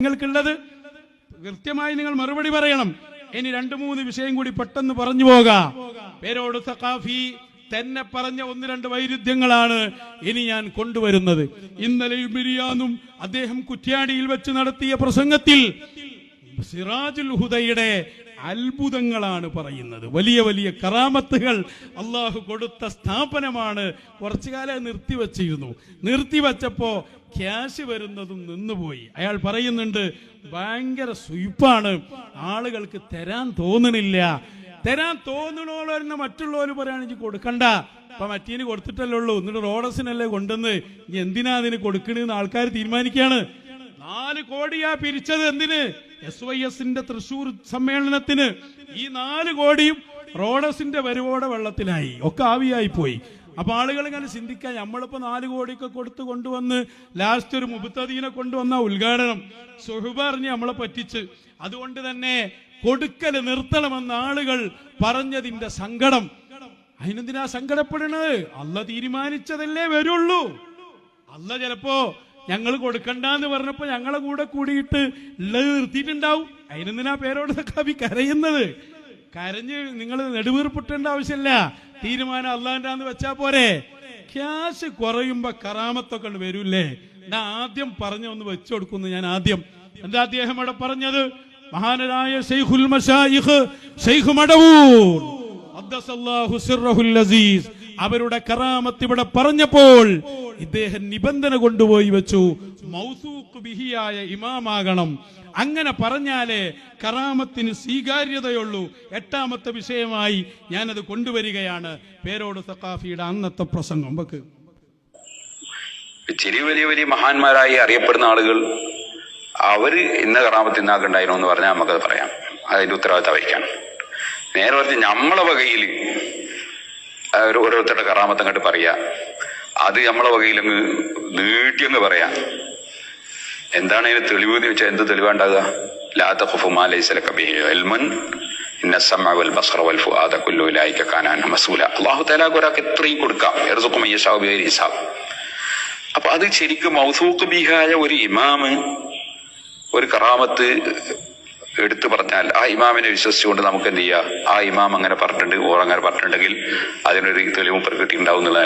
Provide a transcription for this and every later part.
നിങ്ങൾക്കുള്ളത് കൃത്യമായി നിങ്ങൾ മറുപടി പറയണം. ഇനി രണ്ടു മൂന്ന് വിഷയം കൂടി പെട്ടെന്ന് പറഞ്ഞു പോകാം. പേരോട് സഖാഫി തന്നെ പറഞ്ഞ ഒന്ന് രണ്ട് വൈരുദ്ധ്യങ്ങളാണ് ഇനി ഞാൻ കൊണ്ടുവരുന്നത്. ഇന്നലെ ബിരിയാനും അദ്ദേഹം കുറ്റ്യാടിയിൽ വെച്ച് നടത്തിയ പ്രസംഗത്തിൽ സിറാജുൽ ഹുദയുടെ അത്ഭുതങ്ങളാണ് പറയുന്നത്. വലിയ വലിയ കറാമത്തുകൾ അള്ളാഹു കൊടുത്ത സ്ഥാപനമാണ് കുറച്ചു കാലം നിർത്തിവച്ചിരുന്നു. നിർത്തിവച്ചപ്പോ ക്യാഷ് വരുന്നതും നിന്നുപോയി. അയാൾ പറയുന്നുണ്ട് ഭയങ്കര സുയിപ്പാണ് ആളുകൾക്ക് തരാൻ തോന്നണില്ല. തരാൻ തോന്നണോളെന്ന് മറ്റുള്ളവർ പറയുകയാണെങ്കിൽ കൊടുക്കണ്ട. അപ്പൊ മറ്റീന് കൊടുത്തിട്ടല്ലേ ഉള്ളൂ. എന്നിട്ട് റോഡസിനല്ലേ കൊണ്ടുവന്ന്. എന്തിനാ അതിന് കൊടുക്കണെന്ന് ആൾക്കാർ തീരുമാനിക്കുകയാണ് നാല് കോടിയാ പിരിച്ചത് എന്തിന്? എസ് വൈ എസിന്റെ തൃശൂർ സമ്മേളനത്തിന് ഈ നാല് കോടിയും റോഡസിന്റെ വരവോടെ വെള്ളത്തിലായി. ഒക്കെ ആവിയായി പോയി അപ്പൊ ആളുകൾ ഇങ്ങനെ ചിന്തിക്കാൻ നമ്മളിപ്പോ നാല് കോടിയൊക്കെ കൊടുത്തു കൊണ്ടുവന്ന് ലാസ്റ്റ് ഒരു മുബത്തദീനെ കൊണ്ടുവന്ന ഉദ്ഘാടനം സുഹുബ അറിഞ്ഞ് നമ്മളെ പറ്റിച്ച്. അതുകൊണ്ട് തന്നെ കൊടുക്കൽ നിർത്തണമെന്ന് ആളുകൾ പറഞ്ഞതിന്റെ സങ്കടം. അതിനെന്തിനാ സങ്കടപ്പെടുന്നത് അല്ല തീരുമാനിച്ചതല്ലേ വരുള്ളൂ. അല്ല ചിലപ്പോ ഞങ്ങൾ കൊടുക്കണ്ട എന്ന് പറഞ്ഞപ്പോ ഞങ്ങളെ കൂടെ കൂടിയിട്ട് ഉള്ളത് നിർത്തിയിട്ടുണ്ടാവും. അതിനെന്തിനാ പേരോട് കവി കരയുന്നത്? കരഞ്ഞ് നിങ്ങൾ നെടുവീർപ്പിട്ടേണ്ട ആവശ്യമില്ല. തീരുമാനം അള്ളാന്റെ വെച്ചാ പോരെ. ക്യാഷ് കുറയുമ്പോ കറാമത്തൊക്കെ വരൂല്ലേ? ഞാൻ ആദ്യം പറഞ്ഞ ഒന്ന് വെച്ചു കൊടുക്കുന്നു ഞാൻ ആദ്യം. എന്താ അദ്ദേഹം അവിടെ പറഞ്ഞത്? മഹാനരായ ഷെയ്ഖുൽ മഷായിഖ് ഷെയ്ഖ് മടവൂർ. ഖദ്ദസല്ലാഹു സിർറഹുൽ അസീസ്. അവരുടെ കറാമത്ത് ഇവിടെ പറഞ്ഞപ്പോൾ ഇദ്ദേഹം നിബന്ധന കൊണ്ടുപോയി വെച്ചു. മൗസൂഖ് ബിഹിയായ ഇമാമാകണം. അങ്ങനെ പറഞ്ഞാലേ കറാമത്തിന് സ്വീകാര്യതയുള്ളൂ. എട്ടാമത്തെ വിഷയമായി ഞാനത് കൊണ്ടുവരികയാണ്. പേരോട് സഖാഫിയുടെ അന്നത്തെ പ്രസംഗം വെക്ക്. ചെറിയ വലിയ വലിയ മഹാന്മാരായി അറിയപ്പെടുന്ന ആളുകൾ അവർ ഇന്ന കറാമത്ത് ഇന്നാക്കുണ്ടായിരുന്നു എന്ന് പറഞ്ഞാൽ നമുക്കത് പറയാം. അതിന്റെ ഉത്തരവാദിത്തം വഹിക്കാം. നേരെ പറഞ്ഞ് നമ്മളെ വകയിൽ ഓരോരുത്തരുടെ കറാമത്ത് അങ്ങോട്ട് പറയാ. അത് നമ്മളെ വകയിൽ അങ്ങ് നീട്ടിയങ്ങ് പറയാം. എന്താണ് അതിന് തെളിവ് എന്ന് വെച്ചാൽ എന്ത് തെളിവാണ്ടാകുക ലാത്ത ഒരാൾക്ക് എത്രയും കൊടുക്കാം. അത് ബിഹായ ഒരു ഇമാമ് ഒരു കറാമത്ത് എടുത്തു പറഞ്ഞാൽ ആ ഇമാമിനെ വിശ്വസിച്ചുകൊണ്ട് നമുക്ക് എന്ത് ചെയ്യാം? ആ ഇമാം അങ്ങനെ പറഞ്ഞിട്ടുണ്ട് ഓർ അങ്ങനെ പറഞ്ഞിട്ടുണ്ടെങ്കിൽ അതിനൊരു തെളിവും പ്രകൃതി ഉണ്ടാവും എന്നുള്ള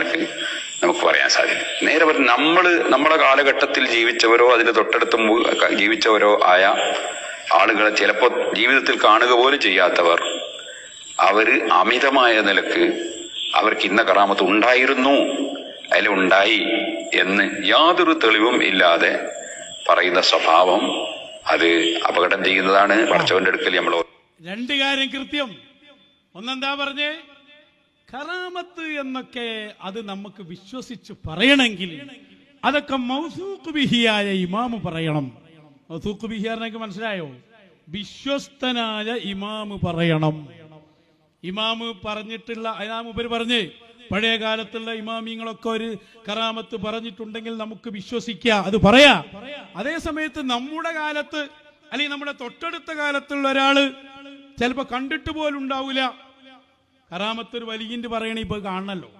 നമുക്ക് പറയാൻ സാധിക്കും. നേരെ പറഞ്ഞു നമ്മൾ നമ്മുടെ കാലഘട്ടത്തിൽ ജീവിച്ചവരോ അതിന്റെ തൊട്ടടുത്ത് ജീവിച്ചവരോ ആയ ആളുകളെ ചിലപ്പോൾ ജീവിതത്തിൽ കാണുക പോലും ചെയ്യാത്തവർ അവർ അമിതമായ നിലയ്ക്ക് അവർക്ക് ഇന്ന കറാമത്ത് ഉണ്ടായിരുന്നു അതിലുണ്ടായി എന്ന് യാതൊരു തെളിവും ഇല്ലാതെ പറയുന്ന സ്വഭാവം അത് അപകടം ചെയ്യുന്നതാണ് പടച്ചവന്റെ അടുക്കൽ നമ്മൾ രണ്ട് കാര്യം കൃത്യം. ഒന്നെന്താ പറഞ്ഞേ? കറാമത്ത് എന്നൊക്കെ അത് നമുക്ക് വിശ്വസിച്ച് പറയണമെങ്കിൽ അതൊക്കെ മൗസൂഖ് ബിഹിയായ ഇമാമ് പറയണം. മൗസൂഖ് ബിഹിയാറിനൊക്കെ മനസ്സിലായോ? വിശ്വസ്തനായ ഇമാമ് പറയണം. ഇമാമ് പറഞ്ഞിട്ടുള്ള അതിനാ ഉപരി പറഞ്ഞ് പഴയ കാലത്തുള്ള ഇമാമിങ്ങളൊക്കെ ഒരു കറാമത്ത് പറഞ്ഞിട്ടുണ്ടെങ്കിൽ നമുക്ക് വിശ്വസിക്കാം. അത് പറയാ. അതേ സമയത്ത് നമ്മുടെ കാലത്ത് അല്ലെങ്കിൽ നമ്മുടെ തൊട്ടടുത്ത കാലത്തുള്ള ഒരാൾ ചിലപ്പോ കണ്ടിട്ട് പോലും ഉണ്ടാവില്ല കറാമത്ത് ഒരു വലിയന്റെ പറയണ ഇപ്പൊ കാണണല്ലോ.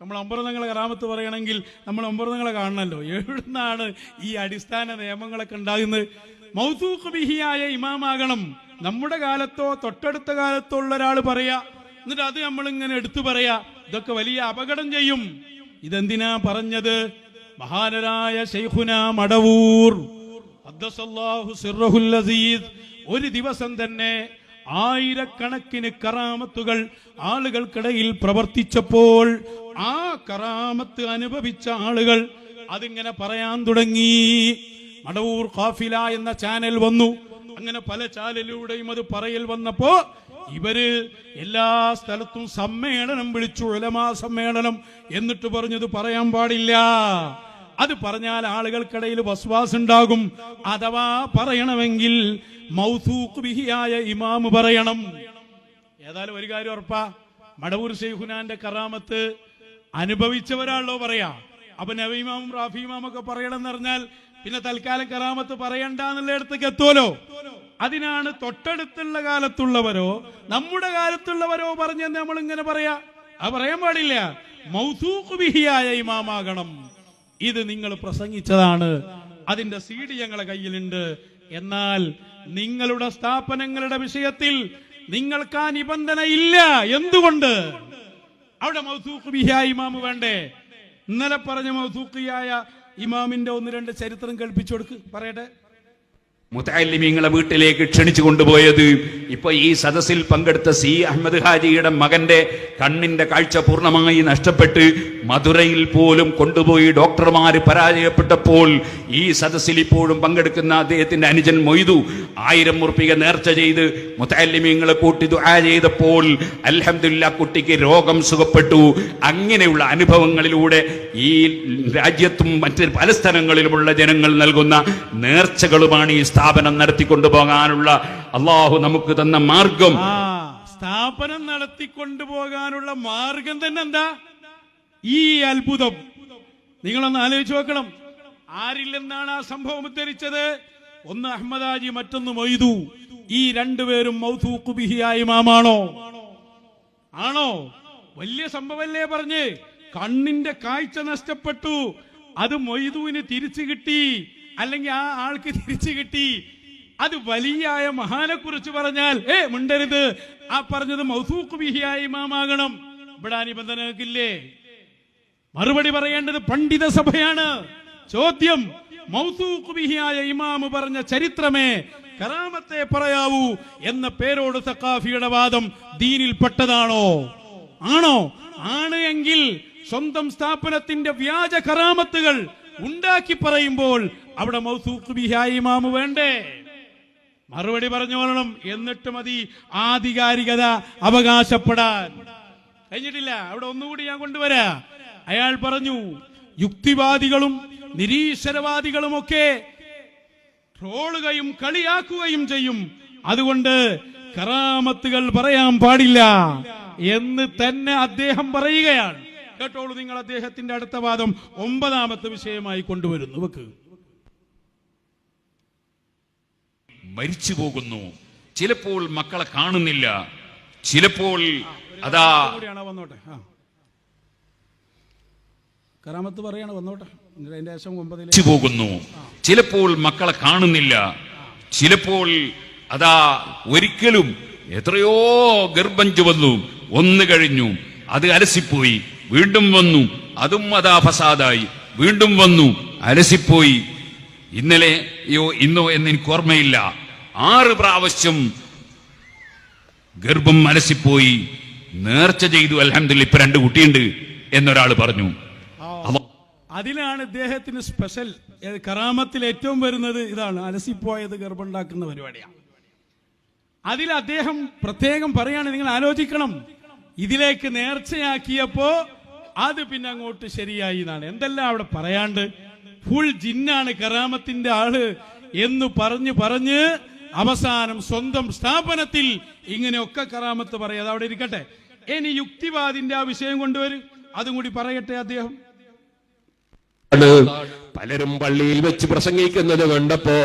നമ്മൾ അമ്പർന്നങ്ങളെ കറാമത്ത് പറയണമെങ്കിൽ നമ്മൾ അമ്പർന്നങ്ങളെ കാണണല്ലോ. എവിടുന്നാണ് ഈ അടിസ്ഥാന നിയമങ്ങളൊക്കെ ഉണ്ടാകുന്നത്? മൗസൂഖ് ബിഹിയായ ഇമാമാകണം. നമ്മുടെ കാലത്തോ തൊട്ടടുത്ത കാലത്തോ ഉള്ള ഒരാൾ പറയാ. എന്നിട്ട് അത് നമ്മൾ ഇങ്ങനെ എടുത്തു പറയാ. ഇതൊക്കെ വലിയ അപകടം ചെയ്യും. ഇതെന്തിനാ പറഞ്ഞത്? മഹാനരായ ശൈഖുന മടവൂർ. ഒരു ദിവസം തന്നെ ആയിരക്കണക്കിന് കറാമത്തുകൾ ആളുകൾക്കിടയിൽ പ്രവർത്തിച്ചപ്പോൾ ആ കറാമത്ത് അനുഭവിച്ച ആളുകൾ അതിങ്ങനെ പറയാൻ തുടങ്ങി. മടവൂർ കാഫില എന്ന ചാനൽ വന്നു. അങ്ങനെ പല ചാനലിലൂടെയും അത് പറയൽ വന്നപ്പോ ഇവർ എല്ലാ സ്ഥലത്തും സമ്മേളനം വിളിച്ചു ഉലമാ സമ്മേളനം എന്നിട്ട് പറഞ്ഞത് പറയാൻ പാടില്ല. അത് പറഞ്ഞാൽ ആളുകൾക്കിടയിൽ വസ്വാസ് ഉണ്ടാകും. അഥവാ പറയണമെങ്കിൽ മൗസൂഖ് ബിഹിയായ ഇമാമ് പറയണം. ഏതായാലും ഒരു കാര്യം ഉറപ്പാ മടവൂർ ഷെയ്ഖുനാന്റെ കറാമത്ത് അനുഭവിച്ചവരാണല്ലോ പറയാ. അപ്പൊ നവീമാമും റാഫിമാമും പറയണം പറയണമെന്ന് പറഞ്ഞാൽ പിന്നെ തൽക്കാലം കറാമത്ത് പറയണ്ട എന്നുള്ള ഇടത്തേക്ക് എത്തുമല്ലോ അതിനാണ് തൊട്ടടുത്തുള്ള കാലത്തുള്ളവരോ നമ്മുടെ കാലത്തുള്ളവരോ പറഞ്ഞെന്ന് നമ്മൾ ഇങ്ങനെ പറയാ. ആ പറയാൻ പാടില്ല. മൗസൂഖുബിഹിയായ ഇമാമാകണം. ഇത് നിങ്ങൾ പ്രസംഗിച്ചതാണ്. അതിന്റെ സീഡി ഞങ്ങളെ കയ്യിലുണ്ട്. എന്നാൽ നിങ്ങളുടെ സ്ഥാപനങ്ങളുടെ വിഷയത്തിൽ നിങ്ങൾക്ക് ആ നിബന്ധന ഇല്ല. എന്തുകൊണ്ട്? അവിടെ മൗസൂഖ് ബിഹിയായ ഇമാമ് വേണ്ടേ? ഇന്നലെ പറഞ്ഞ മൗസൂഖിയായ ഇമാമിന്റെ ഒന്ന് രണ്ട് ചരിത്രം കേൾപ്പിച്ചു കൊടുക്ക്. പറയട്ടെ. മുത്തല്ലിമീങ്ങളെ വീട്ടിലേക്ക് ക്ഷണിച്ചു കൊണ്ടുപോയത്. ഇപ്പൊ ഈ സദസ്സിൽ പങ്കെടുത്ത സി അഹമ്മദ് ഹാജിയുടെ മകന്റെ കണ്ണിന്റെ കാഴ്ച പൂർണമായി നഷ്ടപ്പെട്ട് മധുരയിൽ പോലും കൊണ്ടുപോയി ഡോക്ടർമാർ പരാജയപ്പെട്ടപ്പോൾ ഈ സദസ്സിൽ ഇപ്പോഴും പങ്കെടുക്കുന്ന അദ്ദേഹത്തിന്റെ അനുജൻ മൊയ്തു ആയിരം ഉറുപ്പിക നേർച്ച ചെയ്ത് മുത്തല്ലിമീങ്ങളെ കൂട്ടി ദുആ ചെയ്തപ്പോൾ അലഹമില്ല കുട്ടിക്ക് രോഗം സുഖപ്പെട്ടു. അങ്ങനെയുള്ള അനുഭവങ്ങളിലൂടെ ഈ രാജ്യത്തും മറ്റ് പല സ്ഥലങ്ങളിലുമുള്ള ജനങ്ങൾ നൽകുന്ന നേർച്ചകളുമാണ് ഈ സ്ഥാപനം നടത്തിക്കൊണ്ടു പോകാനുള്ള അള്ളാഹു നമുക്ക് തന്ന മാർഗം. സ്ഥാപനം നടത്തിക്കൊണ്ടു പോകാനുള്ള മാർഗം തന്നെ എന്താ? ഈ അത്ഭുതം. നിങ്ങളൊന്ന് ആലോചിച്ച് നോക്കണം. ആരിൽ നിന്നാണ് ആ സംഭവം ഉദ്ധരിച്ചത്? ഒന്ന് അഹമ്മദാജി മറ്റൊന്ന് മൊയ്തു. ഈ രണ്ടുപേരും മൗതൂക്കുബിഹിയായി മാമാണോ ആണോ? വലിയ സംഭവല്ലേ പറഞ്ഞ്. കണ്ണിന്റെ കാഴ്ച നഷ്ടപ്പെട്ടു. അത് മൊയ്തുവിന് തിരിച്ചു കിട്ടി. അല്ലെങ്കിൽ ആ ആൾക്ക് തിരിച്ചു കിട്ടി. അത് വലിയായ മഹാനെ കുറിച്ച് പറഞ്ഞാൽ ഏ മിണ്ടരുത്. ആ പറഞ്ഞത് മൗസൂഖ് ബിഹിയായ ഇമാമാകണം. ഇവിടെ ആ മറുപടി പറയേണ്ടത് പണ്ഡിത സഭയാണ്. ചോദ്യം മൗസൂഖ് ബിഹിയായ ഇമാമ് പറഞ്ഞ ചരിത്രമേ കറാമത്തെ പറയാവൂ എന്ന പേരോട് സക്കാഫിയുടെ വാദം ദീനിൽ പെട്ടതാണോ? ആണോ? ആണ് എങ്കിൽ സ്വന്തം സ്ഥാപനത്തിന്റെ വ്യാജ കറാമത്തുകൾ ഉണ്ടാക്കി പറയുമ്പോൾ അവിടെ ഇമാമ് വേണ്ടേ? മറുപടി പറഞ്ഞോളണം എന്നിട്ട് മതി. ആധികാരികത അവകാശപ്പെടാൻ. കഴിഞ്ഞിട്ടില്ല. അവിടെ ഒന്നുകൂടി ഞാൻ കൊണ്ടുവരാ. അയാൾ പറഞ്ഞു യുക്തിവാദികളും നിരീശ്വരവാദികളുമൊക്കെ ട്രോളുകയും കളിയാക്കുകയും ചെയ്യും. അതുകൊണ്ട് കറാമത്തുകൾ പറയാൻ പാടില്ല. എന്ന് തന്നെ അദ്ദേഹം പറയുകയാണ്. കേട്ടോളൂ നിങ്ങൾ അദ്ദേഹത്തിന്റെ അടുത്ത വാദം. ഒമ്പതാമത്തെ വിഷയമായി കൊണ്ടുവരുന്നു. വെക്ക്. മരിച്ചു പോകുന്നു. ചിലപ്പോൾ മക്കളെ കാണുന്നില്ല. ചിലപ്പോൾ അതാ വന്നോട്ടെ. കറാമത്ത് പറയാണ് വന്നോട്ടെ. അതിന്റെ ശേഷം ഒമ്പതിൽ മരിച്ചു പോകുന്നു. ചിലപ്പോൾ മക്കളെ കാണുന്നില്ല. ചിലപ്പോൾ അതാ ഒരിക്കലും എത്രയോ ഗർഭം ചുവന്നു. ഒന്ന് കഴിഞ്ഞു. അത് അലസിപ്പോയി. വീണ്ടും വന്നു. അതും അതാ ഫസാദായി. വീണ്ടും വന്നു. അലസിപ്പോയി. ഇന്നലെയോ ഇന്നോ എന്ന് എനിക്ക് ഓർമ്മയില്ല. ആറ് പ്രാവശ്യം ഗർഭം അലസിപ്പോയി. നേർച്ച ചെയ്തു. അലഹമില്ല ഇപ്പൊ രണ്ട് കുട്ടിയുണ്ട് എന്നൊരാൾ പറഞ്ഞു. അതിലാണ് ഇദ്ദേഹത്തിന് സ്പെഷ്യൽ കറാമത്തിൽ ഏറ്റവും വരുന്നത് ഇതാണ്. അലസിപ്പോയത് ഗർഭമുണ്ടാക്കുന്ന പരിപാടിയാണ്. അതിൽ അദ്ദേഹം പ്രത്യേകം പറയാണ് നിങ്ങൾ ആലോചിക്കണം. ഇതിലേക്ക് നേർച്ചയാക്കിയപ്പോ അത് പിന്നെ അങ്ങോട്ട് ശരിയായി എന്നാണ്. എന്തെല്ലാം അവിടെ പറയാണ്ട് ഫുൾ ജിന്നാണ് കറാമത്തിന്റെ ആൾ എന്ന് പറഞ്ഞു പറഞ്ഞ് അവസാനം സ്വന്തം സ്ഥാപനത്തിൽ ഇങ്ങനെയൊക്കെ കറാമത്ത് പറയാതെ അവിടെ ഇരിക്കട്ടെ. ഇനി യുക്തിവാദിന്റെ ആ വിഷയം കൊണ്ടുവരും. അതും കൂടി പറയട്ടെ അദ്ദേഹം. പലരും പള്ളിയിൽ വെച്ച് പ്രസംഗിക്കുന്നത് കണ്ടപ്പോ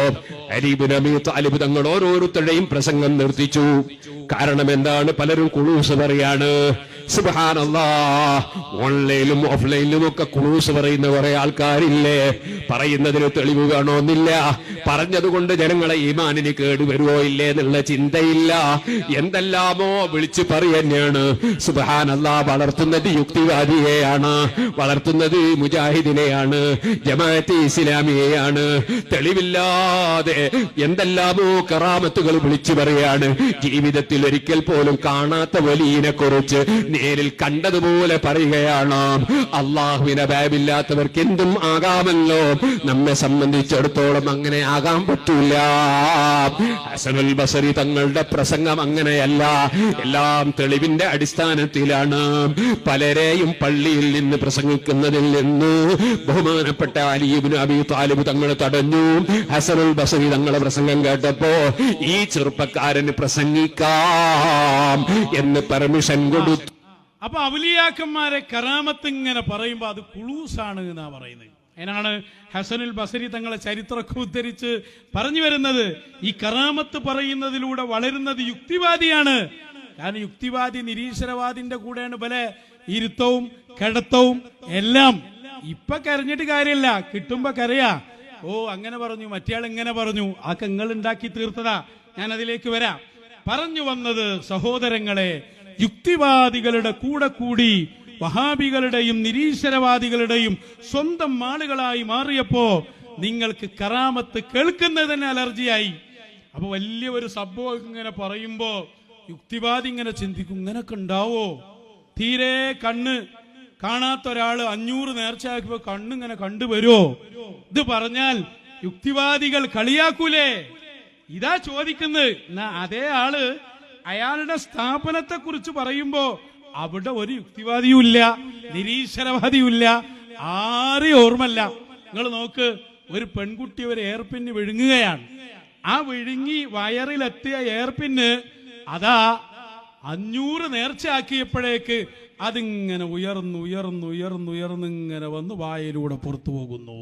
അരീബ് നബി താലിബ് തങ്ങൾ ഓരോരുത്തരുടെയും പ്രസംഗം നിർത്തിച്ചു. കാരണം എന്താണ്? പലരും കുളൂസ് പറയാണ് ഓൺലൈനിലും ഓഫ്ലൈനിലും ഒക്കെ കുളൂസ് പറയുന്ന കുറെ ആൾക്കാരില്ലേ? പറയുന്നതിന് തെളിവ് കാണുമെന്നില്ല പറഞ്ഞതുകൊണ്ട് ജനങ്ങളെ ഈമാനിന് കേടുവരുവോ ഇല്ലേ എന്നുള്ള ചിന്തയില്ല. എന്തെല്ലാമോ വിളിച്ചു പറയുകയാണ്. സുബാനല്ല വളർത്തുന്നത് യുക്തിവാദിയെയാണ്. വളർത്തുന്നത് മുജാഹിദിനെയാണ്. ജമാഅത്ത് ഇസ്ലാമിയെയാണ്. തെളിവില്ലാതെ എന്തെല്ലാമോ കറാമത്തുകൾ വിളിച്ചു പറയാണ് ജീവിതത്തിൽ ഒരിക്കൽ പോലും കാണാത്ത വലിയനെ കുറിച്ച് നേരിൽ കണ്ടതുപോലെ പറയുകയാണ്. അള്ളാഹുവിനെ ഭയമില്ലാത്തവർക്ക് എന്തും ആകാമല്ലോ. നമ്മെ സംബന്ധിച്ചിടത്തോളം അങ്ങനെ ആകാൻ പറ്റൂല. ഹസനുൽ ബസരി തങ്ങളുടെ പ്രസംഗം അങ്ങനെയല്ല. എല്ലാം തെളിവിന്റെ അടിസ്ഥാനത്തിലാണ്. പലരെയും പള്ളിയിൽ നിന്ന് പ്രസംഗിക്കുന്നതിൽ നിന്ന് ബഹുമാനപ്പെട്ട അലിബിന് അബി താലിബ് തങ്ങൾ തടഞ്ഞു. ഹസനുൽ ബസരി തങ്ങളെ പ്രസംഗം കേട്ടപ്പോ ഈ ചെറുപ്പക്കാരന് പ്രസംഗിക്കാം എന്ന് പെർമിഷൻ കൊടുത്തു. അപ്പൊ അവലിയാക്കന്മാരെ കറാമത്ത് ഇങ്ങനെ പറയുമ്പോ അത് കുളൂസാണ് എന്നാ പറയുന്നത്. അതിനാണ് ഹസനുൽ ബസരി തങ്ങളെ ചരിത്രമൊക്കെ ഉദ്ധരിച്ച് പറഞ്ഞു വരുന്നത്. ഈ കറാമത്ത് പറയുന്നതിലൂടെ വളരുന്നത് യുക്തിവാദിയാണ്. കാരണം യുക്തിവാദി നിരീശ്വരവാദിന്റെ കൂടെയാണ് പല ഇരുത്തവും കിടത്തവും എല്ലാം. ഇപ്പൊ കരഞ്ഞിട്ട് കാര്യമില്ല. കിട്ടുമ്പോ കരയാ. ഓ അങ്ങനെ പറഞ്ഞു. മറ്റേയാൾ ഇങ്ങനെ പറഞ്ഞു. ആ നിങ്ങൾ ഉണ്ടാക്കി തീർത്തതാ. ഞാൻ അതിലേക്ക് വരാം. പറഞ്ഞു വന്നത് സഹോദരങ്ങളെ യുക്തിവാദികളുടെ കൂടെ കൂടി വഹാബികളുടെയും നിരീശ്വരവാദികളുടെയും സ്വന്തം ആളുകളായി മാറിയപ്പോ നിങ്ങൾക്ക് കറാമത്ത് കേൾക്കുന്നതിന് അലർജിയായി. അപ്പൊ വലിയ ഒരു സംഭവം ഇങ്ങനെ പറയുമ്പോ യുക്തിവാദി ഇങ്ങനെ ചിന്തിക്കും ഇങ്ങനൊക്കെ ഉണ്ടാവോ? തീരെ കണ്ണ് കാണാത്ത ഒരാൾ അഞ്ഞൂറ് നേർച്ചയാക്കുമ്പോ കണ്ണിങ്ങനെ കണ്ടുവരുമോ ഇത് പറഞ്ഞാൽ യുക്തിവാദികൾ കളിയാക്കൂലേ? ഇതാ ചോദിക്കുന്നത്. അതേ ആൾ അയാളുടെ സ്ഥാപനത്തെ കുറിച്ച് പറയുമ്പോ അവിടെ ഒരു യുക്തിവാദിയും ഇല്ല നിരീശ്വരവാദിയും ഇല്ല ആരെയും ഓർമ്മല്ല നിങ്ങൾ നോക്ക് ഒരു പെൺകുട്ടി ഒരു എയർപിന് വിഴുങ്ങുകയാണ്. ആ വിഴുങ്ങി വയറിലെത്തിയ എയർപിന് അതാ അഞ്ഞൂറ് നേർച്ചയാക്കിയപ്പോഴേക്ക് അതിങ്ങനെ ഉയർന്നു ഉയർന്നു ഉയർന്നു ഉയർന്നു ഇങ്ങനെ വന്ന് വായയിലൂടെ പുറത്തു പോകുന്നു.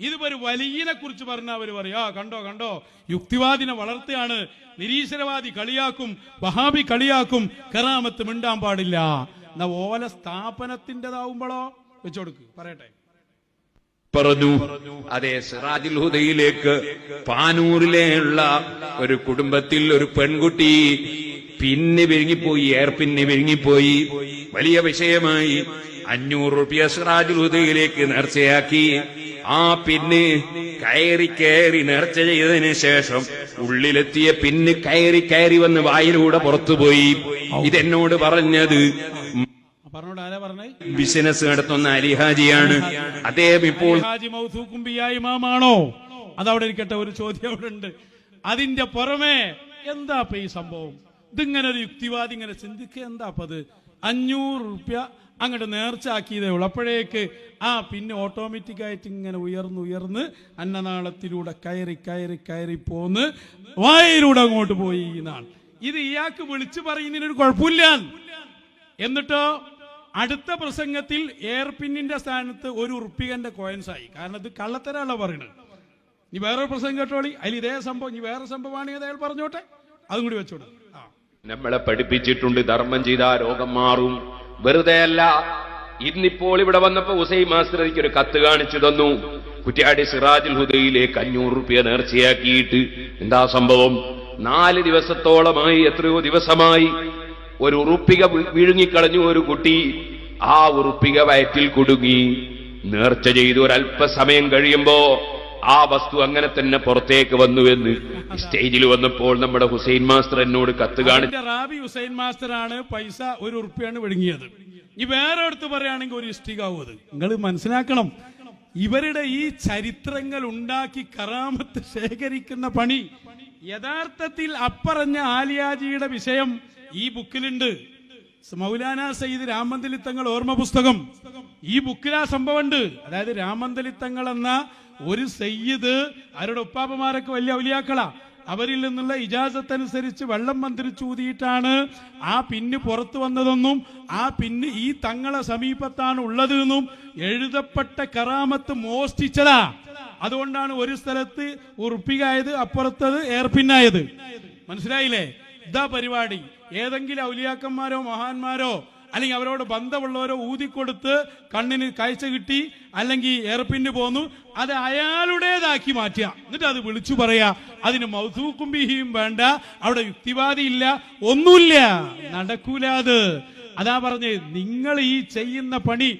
ഇതിപ്പോ ഒരു വലിയനെ കുറിച്ച് പറഞ്ഞ അവർ പറയാ. കണ്ടോ കണ്ടോ? യുക്തിവാദിനെ വളർത്തുകയാണ് നിരീശ്വരവാദി കളിയാക്കും വഹാബി കളിയാക്കും. കറാമത്ത് മിണ്ടാൻ പാടില്ല. എന്നാ ഓല സ്ഥാപനത്തിന്റെതാവുമ്പോഴോ വെച്ചോടുക്ക് പറയട്ടെ. പറഞ്ഞു. അതെ സിറാജുൽ ഹുദയിലേക്ക് പാനൂരിലെയുള്ള ഒരു കുടുംബത്തിൽ ഒരു പെൺകുട്ടി പിന്നെ വിഴുങ്ങിപ്പോയി എയർപിന്ന് വിഴുങ്ങിപ്പോയി. വലിയ വിഷയമായി അഞ്ഞൂറ് റുപ്യ സിറാജുൽ ഹുദയിലേക്ക് നേർച്ചയാക്കി. ആ പിന്നെ കയറി കയറി നേർച്ച ചെയ്തതിന് ശേഷം ഉള്ളിലെത്തിയ പിന്ന് കയറി കയറി വന്ന് വായിലൂടെ പുറത്തുപോയി. ഇതെന്നോട് പറഞ്ഞത്? ബിസിനസ് നടത്തുന്ന അലിഹാജിയാണ്. അദ്ദേഹം ഇപ്പോൾ ഇമാമാണോ? അതവിടെ ഇരിക്കട്ടെ ഒരു ചോദ്യം അവിടെ ഉണ്ട്. അതിന്റെ പുറമേ എന്താ ഈ സംഭവം? ഇതിങ്ങനെ ഒരു യുക്തിവാദി ഇങ്ങനെ ചിന്തിക്കുക എന്താ അപ്പത് അത്? അഞ്ഞൂറ് റുപ്യ അങ്ങോട്ട് നേർച്ചാക്കിയതേ ഉള്ളൂ. അപ്പോഴേക്ക് ആ പിന്നെ ഓട്ടോമാറ്റിക് ആയിട്ട് ഇങ്ങനെ ഉയർന്ന് ഉയർന്ന് അന്നനാളത്തിലൂടെ കയറി കയറി കയറി പോന്ന് വായിലൂടെ അങ്ങോട്ട് പോയി എന്നാണ്. ഇത് ഇയാൾക്ക് വിളിച്ചു പറയുന്നതിനൊരു കുഴപ്പമില്ല. എന്നിട്ടോ അടുത്ത പ്രസംഗത്തിൽ എയർപിന്നിന്റെ സ്ഥാനത്ത് ഒരു ഉറുപ്പികന്റെ ആയി. കാരണം ഇത് കള്ളത്തരാണല്ലോ പറയുന്നത്. നീ വേറെ പ്രസംഗം കേട്ടോളി. അതിൽ ഇതേ സംഭവം നീ വേറെ സംഭവമാണ് അയാൾ പറഞ്ഞോട്ടെ. അതും കൂടി വെച്ചോട്ടെ നമ്മളെ പഠിപ്പിച്ചിട്ടുണ്ട് ധർമ്മം ചെയ്താൽ രോഗം മാറും. വെറുതെ അല്ല ഇന്നിപ്പോൾ ഇവിടെ വന്നപ്പോ ഉസൈ മാസ്റ്റർ എനിക്ക് ഒരു കത്ത് കാണിച്ചു തന്നു. കുറ്റ്യാടി സിറാജുൽ ഹുദയിലേക്ക് അഞ്ഞൂറ് റുപ്യ നേർച്ചയാക്കിയിട്ട്. എന്താ സംഭവം? നാല് ദിവസത്തോളമായി എത്രയോ ദിവസമായി ഒരു ഉറുപ്പിക വിഴുങ്ങിക്കളഞ്ഞു ഒരു കുട്ടി. ആ ഉറുപ്പിക വയറ്റിൽ കുടുങ്ങി. നേർച്ച ചെയ്തു. ഒരല്പസമയം കഴിയുമ്പോ ആ വസ്തു അങ്ങനെ തന്നെ പുറത്തേക്ക് വന്നു എന്ന് സ്റ്റേജിൽ വന്നപ്പോൾ നമ്മുടെ ഹുസൈൻ മാസ്റ്റർ എന്നോട് കത്ത് കാണിച്ചു റാബി ഹുസൈൻ മാസ്റ്റർ ആണ് പൈസ ഒരു ഉറുപ്പിയാണ് വിഴുങ്ങിയത്. ഈ വേറെ അടുത്ത് പറയുകയാണെങ്കിൽ ഒരു ഇഷ്ടികാവും അത്. നിങ്ങൾ മനസ്സിലാക്കണം. ഇവരുടെ ഈ ചരിത്രങ്ങൾ ഉണ്ടാക്കി കറാമത്ത് ശേഖരിക്കുന്ന പണി യഥാർത്ഥത്തിൽ അപ്പറഞ്ഞ ആലിയാജിയുടെ വിഷയം ഈ ബുക്കിലുണ്ട്. മൗലാന സയ്യിദ് രാമന്തലിത്തങ്ങൾ ഓർമ്മ പുസ്തകം. ഈ ബുക്കിൽ ആ സംഭവമുണ്ട്. അതായത് രാമന്തലിത്തങ്ങൾ എന്ന ഒരു സയ്യിദ് അവരുടെ ഉപ്പാപ്പമാരൊക്കെ വലിയ ഔലിയാക്കളാ. അവരിൽ നിന്നുള്ള ഇജാസത്ത് അനുസരിച്ച് വെള്ളം മന്ത്രിച്ചൂതിയിട്ടാണ് ആ പിന്ന് പുറത്തു വന്നതെന്നും ആ പിന്ന് ഈ തങ്ങളെ സമീപത്താണ് ഉള്ളതെന്നും എഴുതപ്പെട്ട കറാമത്ത് മോഷ്ടിച്ചതാ. അതുകൊണ്ടാണ് ഒരു സ്ഥലത്ത് ഉറുപ്പികായത് അപ്പുറത്തത് എയർപിന്നായത് മനസ്സിലായില്ലേ? ഇതാ പരിപാടി. ഏതെങ്കിലും ഔലിയാക്കന്മാരോ മഹാന്മാരോ അല്ലെങ്കിൽ അവരോട് ബന്ധമുള്ളവരോ ഊതിക്കൊടുത്ത് കണ്ണിന് കാഴ്ച കിട്ടി അല്ലെങ്കിൽ എയർപിന്ന് പോന്നു അത് അയാളുടേതാക്കി മാറ്റുക. എന്നിട്ട് അത് വിളിച്ചു പറയാ അതിന് മൗസൂക്കും ബിഹിയും വേണ്ട അവിടെ യുക്തിവാദി ഇല്ല ഒന്നുമില്ല നടക്കൂല അത്. അതാ പറഞ്ഞേ നിങ്ങൾ ഈ ചെയ്യുന്ന പണി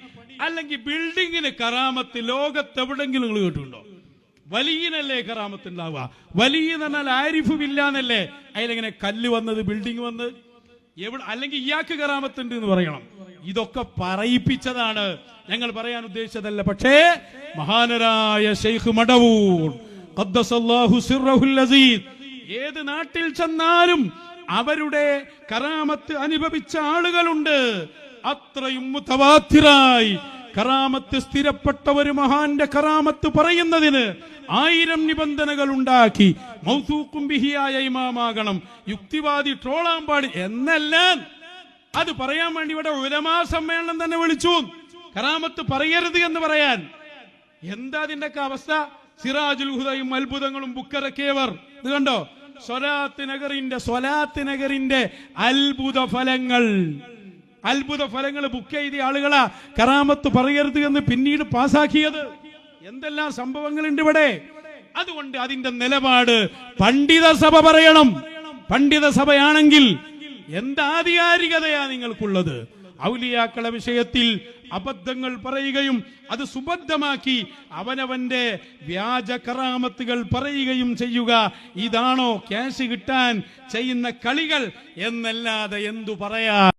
അല്ലെങ്കിൽ ബിൽഡിങ്ങിന് കറാമത്ത് ലോകത്തെവിടെങ്കിലും നിങ്ങൾ കേട്ടിട്ടുണ്ടോ? വലിയനല്ലേ കറാമത്ത് ഉണ്ടാവുക? വലിയ എന്ന് പറഞ്ഞാൽ ആരിഫും ഇല്ല എന്നല്ലേ അതിലെങ്ങനെ കല്ല് വന്നത് ബിൽഡിംഗ് വന്ന് എവിടെ അല്ലെങ്കിൽ ഇയാൾക്ക് കറാമത്തുണ്ട് എന്ന് പറയണം. ഇതൊക്കെ പറയിപ്പിച്ചതാണ്. ഞങ്ങൾ പറയാൻ ഉദ്ദേശിച്ചതല്ല. പക്ഷേ മഹാനരായ ഷെയ്ഖ് മടവൂർ ഏത് നാട്ടിൽ ചെന്നാലും അവരുടെ കറാമത്ത് അനുഭവിച്ച ആളുകളുണ്ട്. അത്രയും മുതവാത്തിറായി കറാമത്ത് സ്ഥിരപ്പെട്ട ഒരു മഹാന്റെ കറാമത്ത് പറയുന്നതിന് ആയിരം നിബന്ധനകൾ ഉണ്ടാക്കി മൗസൂക്കും ബിഹിയായ ഇമാമാകണം. യുക്തിവാദി ട്രോളാൻ പാടി എന്നെല്ലാം. അത് പറയാൻ വേണ്ടി ഇവിടെ ഉലമാ സമ്മേളനം തന്നെ വിളിച്ചു. കറാമത്ത് പറയരുത് എന്ന് പറയാൻ. എന്താ അതിന്റെയൊക്കെ അവസ്ഥ? സിറാജുൽ ഹുദയും അത്ഭുതങ്ങളും ബുക്കറക്കേവർ ഇത് കണ്ടോ? സ്വലാത്ത് നഗറിന്റെ സ്വലാത്ത് നഗറിന്റെ അത്ഭുത ഫലങ്ങൾ. അത്ഭുത ഫലങ്ങൾ ബുക്ക് ചെയ്ത ആളുകളാ. കറാമത്ത് പറയരുത് എന്ന് പിന്നീട് പാസാക്കിയത്. എന്തെല്ലാം സംഭവങ്ങളുണ്ട് ഇവിടെ? അതുകൊണ്ട് അതിന്റെ നിലപാട് പണ്ഡിത സഭ പറയണം. പണ്ഡിത സഭയാണെങ്കിൽ എന്താധികാരികതയാ നിങ്ങൾക്കുള്ളത്? ഔലിയാക്കളെ വിഷയത്തിൽ അബദ്ധങ്ങൾ പറയുകയും അത് സുബദ്ധമാക്കി അവനവന്റെ വ്യാജ കറാമത്തുകൾ പറയുകയും ചെയ്യുക. ഇതാണോ ക്യാഷ് കിട്ടാൻ ചെയ്യുന്ന കളികൾ? എന്നല്ലാതെ എന്തു പറയാ?